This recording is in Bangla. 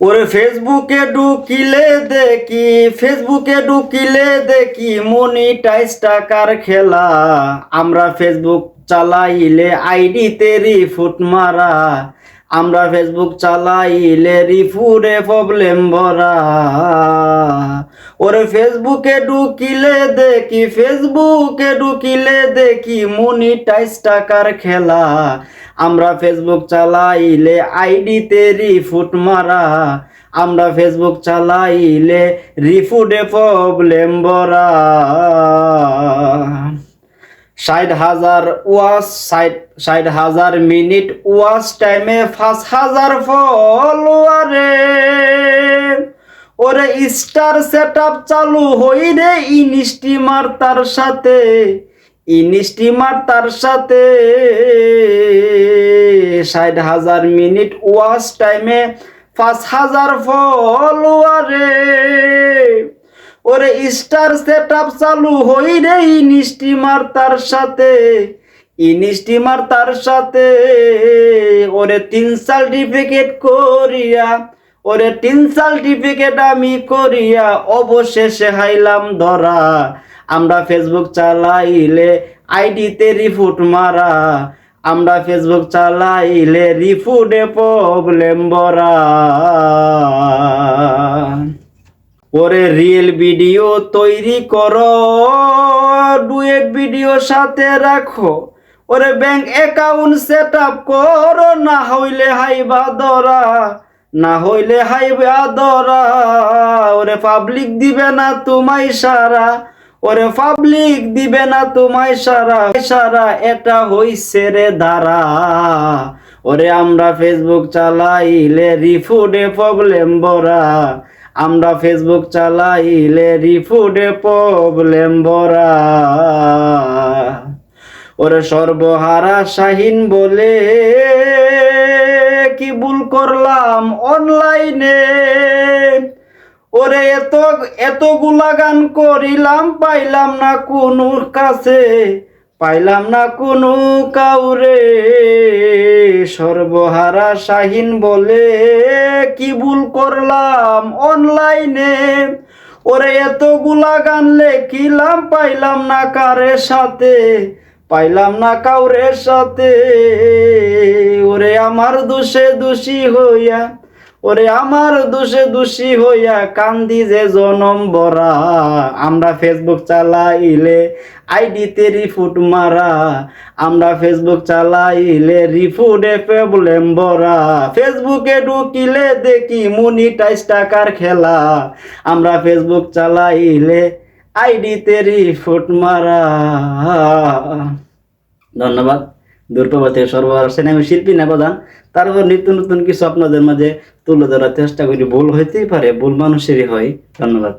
ওরে ফেসবুকে ঢুকিলে দেখি, ফেসবুকে ঢুকিলে দেখি মনিটাইজ টাকার খেলা? আমরা ফেসবুক চালাইলে আইডিতে রিফুট মারা। আমরা ফেসবুক চালাইলে রিফুরে প্রবলেম ভরা। ওরে ফেসবুকে ঢুকিলে দেখি, ফেসবুকে ঢুকিলে দেখি মনিটাইজ টাকার খেলা? আমরা ফেসবুক চালাইলে আইডিতে রিফুট মারা। আমরা ফেসবুক চালাইলে রিফুডে প্রবলেম ভরা ষাট হাজার ওয়াচ ষাট ষাট হাজার মিনিট ওয়াচ টাইমে পাঁচ হাজার ফলোয়ারে। ওরে স্টার সেট চালু হই রে ইনস্টিমার তার সাথে ইনস্টিমার তার সাথে। ষাট হাজার মিনিট ওয়াচ টাইমে পাঁচ হাজার ফলোয়ারে। ওরে স্টার সেট আপ চালু হই রে ইনস্টিমার তার সাথে ইনস্টিমার তার সাথে। ওরে তিন সার্টিফিকেট করিয়া, ওরে তিন সার্টিফিকেট আমি করিয়া অবশেষে হাইলাম ধরা। আমরা ফেসবুক চালাইলে আইডিতে রিফুট মারা। আমরা ফেসবুক চালাইলে রিফুটে প্রবলেম বরা ওরে রিয়েল ভিডিও তৈরি করো ডুয়েট ভিডিও সাথে রাখো। ওরে ব্যাংক অ্যাকাউন্ট সেট আপ করো, না হইলে হাইবা ধরা, না হইলে হাইবা ধরা। ওরে পাবলিক দিবে না তোমায় সারা। ওরে পাবলিক দিবে না তোমায় সারা সারা এটা হইছে রে ধারা ওরে আমরা ফেসবুক চালাইলে রিফুডে প্রবলেম বরা আমরা ফেসবুক চালাইলে রিফুডে প্রবলেম বরা ওরে সর্বহারা শাহিন বলে, কি ভুল করলাম অনলাইনে ওরে এত, এতগুলা গান করিলাম, পাইলাম না কোনো কাছে, পাইলাম না কোনো কাউরে। সর্বহারা শাহিন বলে, কি ভুল করলাম অনলাইনে? ওরে এতগুলা গান লেখিলাম, পাইলাম না কারে সাথে, পাইলাম না কাউরে সাথে। ওরে আমার দোষে দোষী হইয়া ওরে আমার দোষে দোষী হইয়া কান্দি যে জনম বরা আমরা ফেসবুক চালাইলে আইডিতে রিফুট মারা। আমরা ফেসবুক চালাইলে রিফুটে প্রবলেম বরা ফেসবুকে ঢুকিলে দেখি মনিটাইজ টাকার খেলা। আমরা ফেসবুক চালাইলে আইডিতে রিফুট মারা। ধন্যবাদ। সর্বহারা সেন আমি শিল্পী না প্রধান তারপর নিত্য নতুন কিছু আপনাদের মাঝে তুলে ধরার চেষ্টা করি। ভুল হইতেই পারে, ভুল মানুষেরই হয়। ধন্যবাদ।